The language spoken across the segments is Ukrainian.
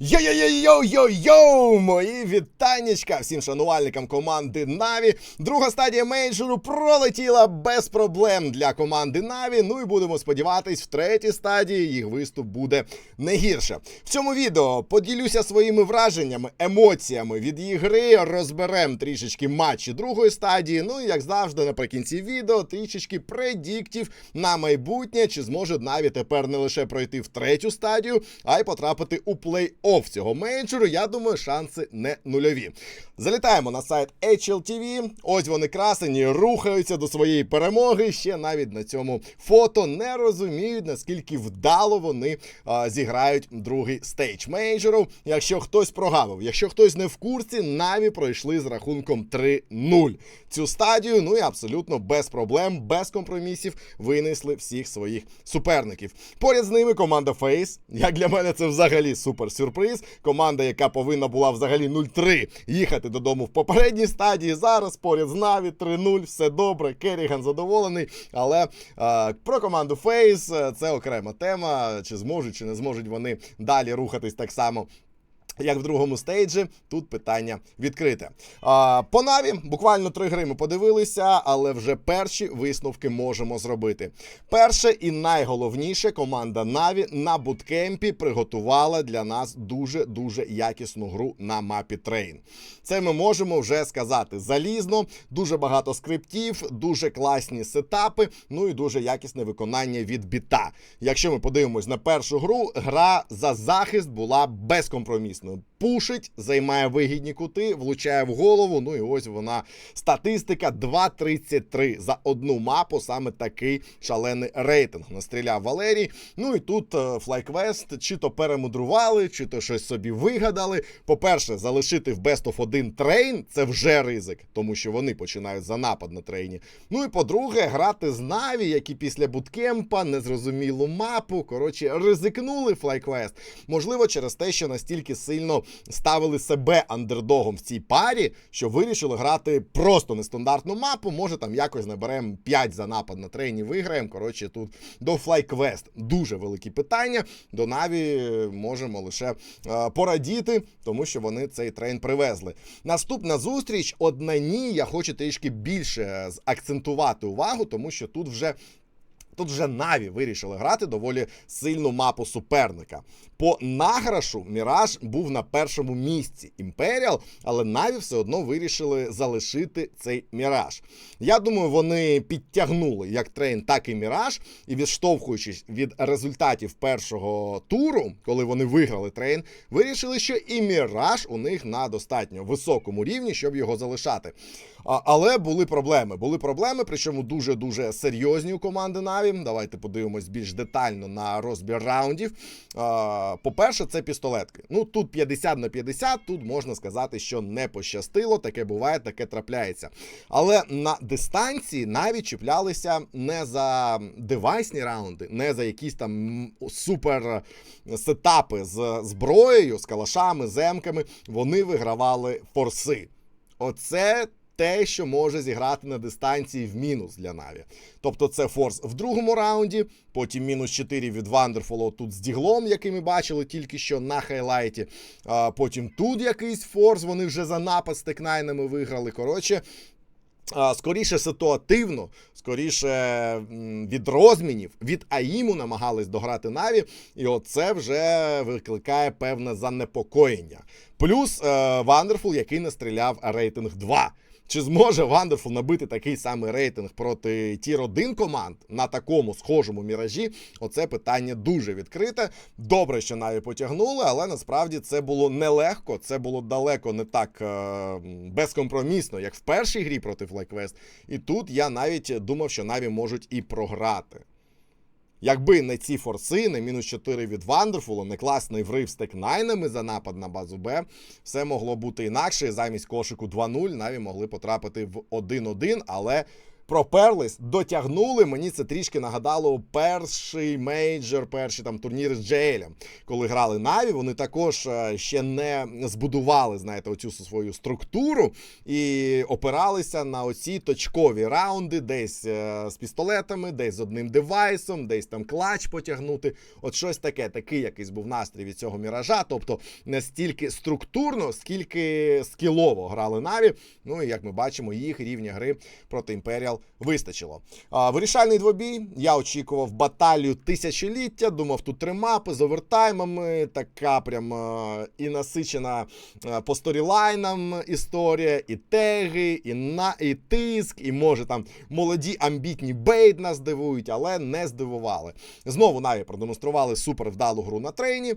Йо-йо-йо-йо-йо! Мої вітаннячка всім шанувальникам команди Наві. Друга стадія мейджору пролетіла без проблем для команди Наві. Ну і будемо сподіватись, в третій стадії їх виступ буде не гірше. В цьому відео поділюся своїми враженнями, емоціями від її гри. Розберемо трішечки матчі другої стадії. Ну і як завжди, наприкінці відео трішечки предіктів на майбутнє, чи зможе Наві тепер не лише пройти в третю стадію, а й потрапити у плей-офф цього мейджору. Я думаю, шанси не нульові. Залітаємо на сайт HLTV. Ось вони красені, рухаються до своєї перемоги. Ще навіть на цьому фото не розуміють, наскільки вдало вони а, зіграють другий стейдж мейджору. Якщо хтось прогавив, якщо хтось не в курсі, Наві пройшли з рахунком 3-0 цю стадію. Ну і абсолютно без проблем, без компромісів винесли всіх своїх суперників. Поряд з ними команда Фейс. Як для мене, це взагалі супер сюрприз. Команда, яка повинна була взагалі 0-3 їхати додому в попередній стадії. Зараз поряд з Наві 3-0, все добре. Керіган задоволений. Але е, про команду Фейс е, це окрема тема. Чи зможуть, чи не зможуть вони далі рухатись так само. Як в другому стейджі, тут питання відкрите. А, по Наві буквально три гри ми подивилися, але вже перші висновки можемо зробити. Перше і найголовніше, команда Наві на буткемпі приготувала для нас дуже дуже якісну гру на мапі Трейн. Це ми можемо вже сказати залізно, дуже багато скриптів, дуже класні сетапи, ну і дуже якісне виконання від біта. Якщо ми подивимось на першу гру, гра за захист була no Пушить, займає вигідні кути, влучає в голову. Ну і ось вона статистика 2.33 за одну мапу. Саме такий шалений рейтинг. Настріляв Валерій. Ну і тут FlyQuest чи то перемудрували, чи то щось собі вигадали. По-перше, залишити в Best of 1 трейн це вже ризик, тому що вони починають за напад на трейні. Ну і по-друге, грати з Наві, які після буткемпа незрозумілу мапу. Коротше, ризикнули FlyQuest. Можливо, через те, що настільки сильно ставили себе андердогом в цій парі, що вирішили грати просто нестандартну мапу. Може там якось наберемо 5 за напад на трейні, виграємо. Коротше, тут до FlyQuest дуже великі питання. До Наві можемо лише е, порадіти, тому що вони цей трейн привезли. Наступна зустріч, от на ній я хочу трішки більше акцентувати увагу, тому що тут вже. Тут вже Наві вирішили грати доволі сильну мапу суперника. По награшу Міраж був на першому місці Імперіал, але Наві все одно вирішили залишити цей Міраж. Я думаю, вони підтягнули як трейн, так і Міраж, і відштовхуючись від результатів першого туру, коли вони виграли трейн, вирішили, що і Міраж у них на достатньо високому рівні, щоб його залишати. Але були проблеми. Були проблеми, причому дуже дуже серйозні у команди Наві. Давайте подивимось більш детально на розбір раундів. По-перше, це пістолетки. Ну тут 50 на 50, тут можна сказати, що не пощастило. Таке буває, таке трапляється. Але на дистанції Наві чіплялися не за девайсні раунди, не за якісь там супер сетапи з зброєю, з калашами, земками. Вони вигравали форси. Оце те, що може зіграти на дистанції в мінус для Наві. Тобто це форс в другому раунді, потім мінус 4 від Вандерфолу тут з діглом, який ми бачили тільки що на хайлайті. А, потім тут якийсь форс, вони вже за напад з текнайнами виграли. Коротше. Скоріше ситуативно, скоріше від розмінів, від АІМу намагались дограти Наві, і оце вже викликає певне занепокоєння. Плюс е, Вандерфул, який настріляв рейтинг 2. Чи зможе Вандерфул набити такий самий рейтинг проти тір 1 команд на такому схожому міражі? Оце питання дуже відкрите. Добре, що Наві потягнули, але насправді це було нелегко. Це було далеко не так е, безкомпромісно, як в першій грі проти FlyQuest. І тут я навіть думав, що Наві можуть і програти. Якби не ці форси, не мінус 4 від Вандерфула, не класний врив з текнайнами за напад на базу Б, все могло бути інакше. Замість кошику 2-0 Наві могли потрапити в 1-1, але проперлись, дотягнули. Мені це трішки нагадало перший мейджор, перші там турніри з JL, коли грали Наві. Вони також е, ще не збудували, знаєте, оцю свою структуру і опиралися на оці точкові раунди, десь е, з пістолетами, десь з одним девайсом, десь там клач потягнути. От щось таке, такий якийсь був настрій від цього міража. Тобто не стільки структурно, скільки скілово грали Наві. Ну і як ми бачимо, їх рівня гри проти Імперіал вистачило. А, вирішальний двобій. Я очікував баталію тисячоліття. Думав, тут три мапи з овертаймами. Така прям і насичена по сторілайнам історія, і теги, і на і тиск, і може там молоді амбітні бейт нас здивують, але не здивували. Знову Наві продемонстрували супер вдалу гру на трейні.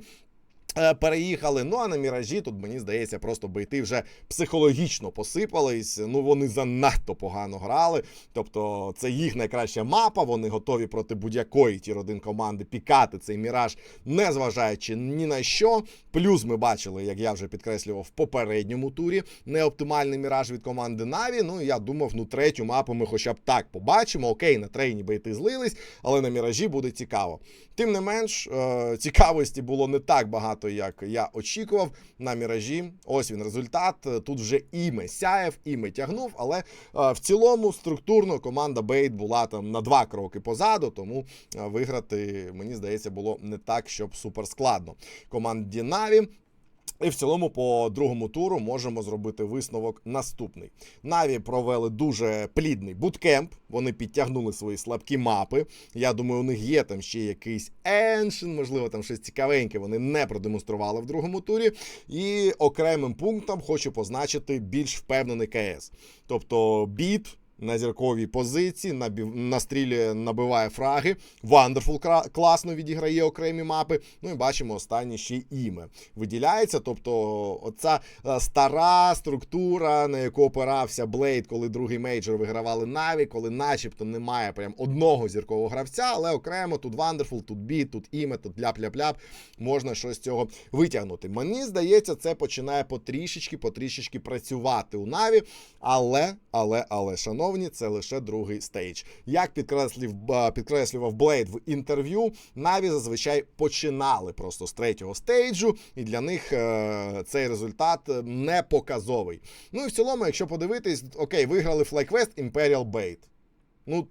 Е, Переїхали, ну а на міражі тут мені здається, просто бейти вже психологічно посипались. Ну вони занадто погано грали. Тобто, це їх найкраща мапа. Вони готові проти будь-якої тір 1 команди пікати цей міраж, не зважаючи ні на що. Плюс ми бачили, як я вже підкреслював в попередньому турі, неоптимальний міраж від команди Наві. Ну я думав, ну третю мапу ми хоча б так побачимо. Окей, на трейні бейти злились, але на міражі буде цікаво. Тим не менш, е, цікавості було не так багато, як я очікував. На міражі. Ось він результат. Тут вже іме сяєв, іме тягнув, але е, в цілому структурно команда Бейт була там на два кроки позаду, тому е, виграти, мені здається, було не так, щоб суперскладно. Команді Наві. І в цілому, по другому туру можемо зробити висновок наступний. Наві провели дуже плідний буткемп. Вони підтягнули свої слабкі мапи. Я думаю, у них є там ще якийсь еншин, можливо, там щось цікавеньке. Вони не продемонстрували в другому турі. І окремим пунктом хочу позначити більш впевнений КС. Тобто біт. На зірковій позиції, набів... настрілює, набиває фраги. Вандерфул класно відіграє окремі мапи. Ну і бачимо останнє ще іме. Виділяється. Тобто, оця е, стара структура, на яку опирався Блейд, коли другий мейджор вигравали Наві, коли начебто немає прям одного зіркового гравця, але окремо тут Вандерфул, тут Біт, тут іме, тут ляп-ляп-ляп. Можна щось з цього витягнути. Мені здається, це починає потрішечки, потрішечки працювати у Наві. Але, але, але, шановні це лише другий стейдж. Як підкреслив, підкреслював Блейд в інтерв'ю, Наві зазвичай починали просто з третього стейджу, і для них е, цей результат не показовий. Ну і в цілому, якщо подивитись, окей, виграли FlyQuest Imperial Bait. Ну,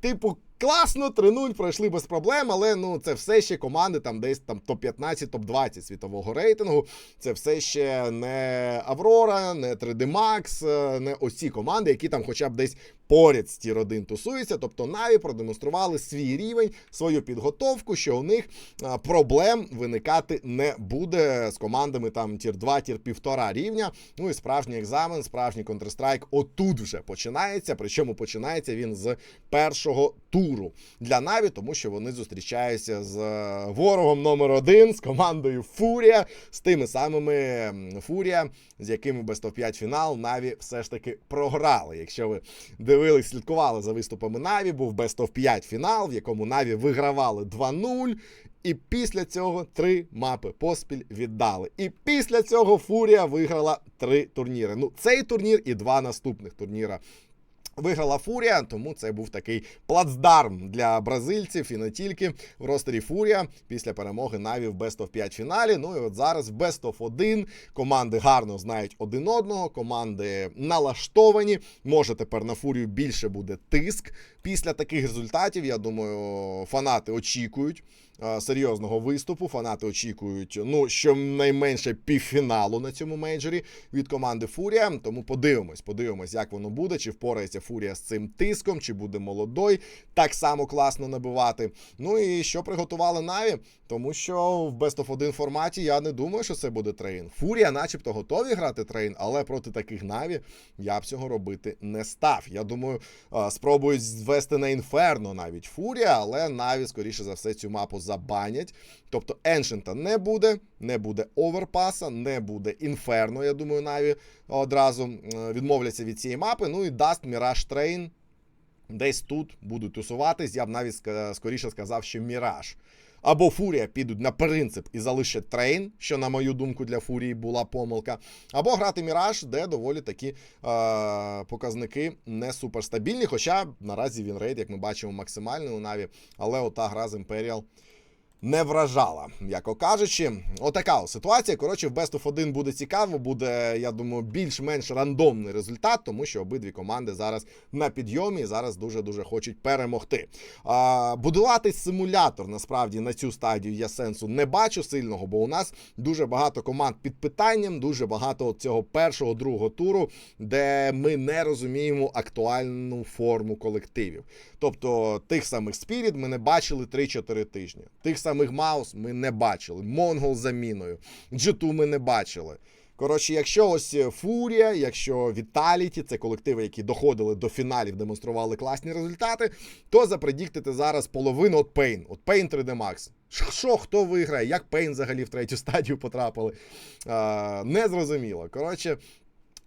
типу. Класно, 3-0 пройшли без проблем, але ну це все ще команди там десь там топ-15, топ-20 світового рейтингу. Це все ще не Аврора, не 3D Max, не оці команди, які там хоча б десь поряд з тір 1 тусуються. Тобто Наві продемонстрували свій рівень, свою підготовку, що у них проблем виникати не буде з командами там тір 2, тір 1,5 рівня. Ну і справжній екзамен, справжній Counter-Strike отут вже починається. Причому починається він з першого туру для Наві, тому що вони зустрічаються з ворогом номер один, з командою Фурія, з тими самими Фурія, з якими без топ-5 фінал Наві все ж таки програли. Якщо ви дивились, слідкували за виступами Наві, був Best of 5 фінал, в якому Наві вигравали 2-0. І після цього три мапи поспіль віддали. І після цього Фурія виграла три турніри. Ну, цей турнір і два наступних турніра Виграла Фурія, тому це був такий плацдарм для бразильців і не тільки в ростері Фурія після перемоги Наві в Best of 5 фіналі. Ну і от зараз в Best of 1 команди гарно знають один одного, команди налаштовані. Може тепер на Фурію більше буде тиск. Після таких результатів, я думаю, фанати очікують. Серйозного виступу фанати очікують ну щонайменше півфіналу на цьому мейджорі від команди Фурія. Тому подивимось, подивимось, як воно буде, чи впорається Фурія з цим тиском, чи буде молодой так само класно набивати. Ну і що приготували Наві, тому що в Best of 1 форматі я не думаю, що це буде трейн. Фурія, начебто, готові грати трейн, але проти таких Наві я б цього робити не став. Я думаю, спробують звести на інферно навіть Фурія, але Наві, скоріше за все, цю мапу забанять. Тобто Еншента не буде, не буде оверпаса, не буде інферно. Я думаю, Наві одразу відмовляться від цієї мапи. Ну і даст Міраж Трейн. Десь тут будуть тусуватись. Я б навіть скоріше сказав, що Міраж. або Фурія підуть на принцип і залишать трейн, що, на мою думку, для Фурії була помилка, або грати Міраж, де доволі такі е, показники не суперстабільні. Хоча наразі він рейд, як ми бачимо, максимальний у Наві, але ота гра з Imperial не вражала, м'яко кажучи. Отака ситуація. Коротше, в Best of 1 буде цікаво, буде, я думаю, більш-менш рандомний результат, тому що обидві команди зараз на підйомі і зараз дуже-дуже хочуть перемогти. А, будувати симулятор насправді на цю стадію я сенсу не бачу сильного, бо у нас дуже багато команд під питанням, дуже багато цього першого, другого туру, де ми не розуміємо актуальну форму колективів. Тобто тих самих Spirit ми не бачили 3-4 тижні. Тих самих Маус ми не бачили. Монгол заміною. G2 ми не бачили. Коротше, якщо ось Фурія, якщо Віталіті, це колективи, які доходили до фіналів, демонстрували класні результати, то запредіктити зараз половину от Пейн. От Пейн 3D Max. Що, хто виграє, як Пейн взагалі в третю стадію потрапили? Не зрозуміло. Коротше.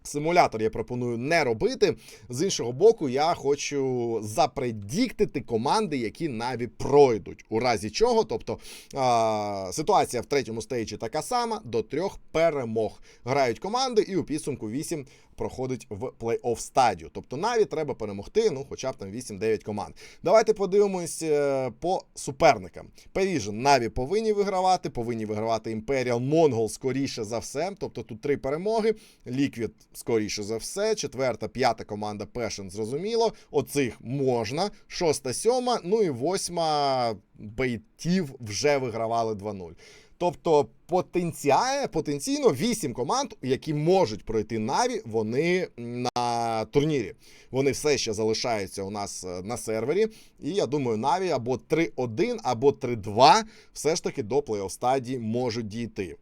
Симулятор я пропоную не робити. З іншого боку, я хочу запредіктити команди, які наві пройдуть. У разі чого, тобто а, ситуація в третьому стейджі така сама: до трьох перемог грають команди, і у підсумку 8 проходить в плей-офф стадію. Тобто наві треба перемогти, ну хоча б там 8-9 команд. Давайте подивимось е, по суперникам. Pevision Наві повинні вигравати, повинні вигравати Imperial Mongol скоріше за все. Тобто тут три перемоги. Liquid скоріше за все. Четверта, п'ята команда Passion, зрозуміло. Оцих можна. Шоста, сьома, ну і восьма бейтів вже вигравали 2-0. Тобто потенційно 8 команд, які можуть пройти Наві, вони на турнірі. Вони все ще залишаються у нас е, на сервері. І я думаю, Наві або 3-1, або 3-2 все ж таки до плей-офф стадії можуть дійти.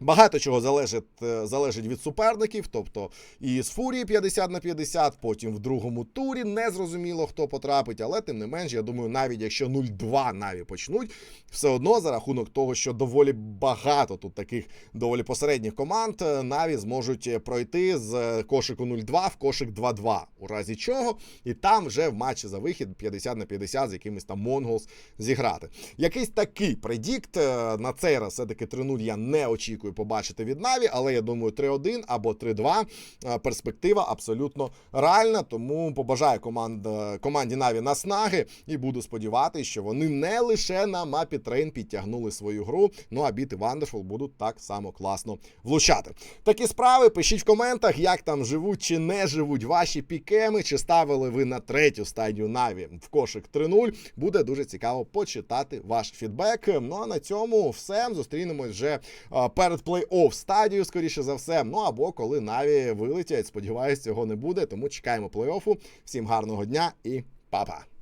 Багато чого залежить, е, залежить від суперників, тобто і з Фурії 50 на 50, потім в другому турі. Не зрозуміло, хто потрапить, але тим не менш, я думаю, навіть якщо 0-2 наві почнуть, все одно за рахунок того, що доволі багато тут таких доволі посередніх команд, е, наві зможуть е, пройти з кошику 0-2 в кошик 2-2, у разі чого, і там вже в матчі за вихід 50 на 50 з якимись там Монголс зіграти. Якийсь такий предікт на цей раз все-таки 3-0 я не очікую побачити від Наві, але я думаю, 3-1 або 3-2 е, перспектива абсолютно реальна. Тому побажаю команд, команді Наві наснаги і буду сподіватися, що вони не лише на мапі трейн підтягнули свою гру, ну а біти Wonderful будуть так само класно влучати. Такі справи пишіть в коментах, як там живуть чи не живуть ваші пікеми, чи ставили ви на третю стадію Наві в кошик 3-0. Буде дуже цікаво почитати ваш фідбек. Ну а на цьому все. Зустрінемось вже е, перед плей-офф стадію, скоріше за все. Ну або коли Наві вилетять. Сподіваюсь, цього не буде. Тому чекаємо плей-оффу. Всім гарного дня і па-па!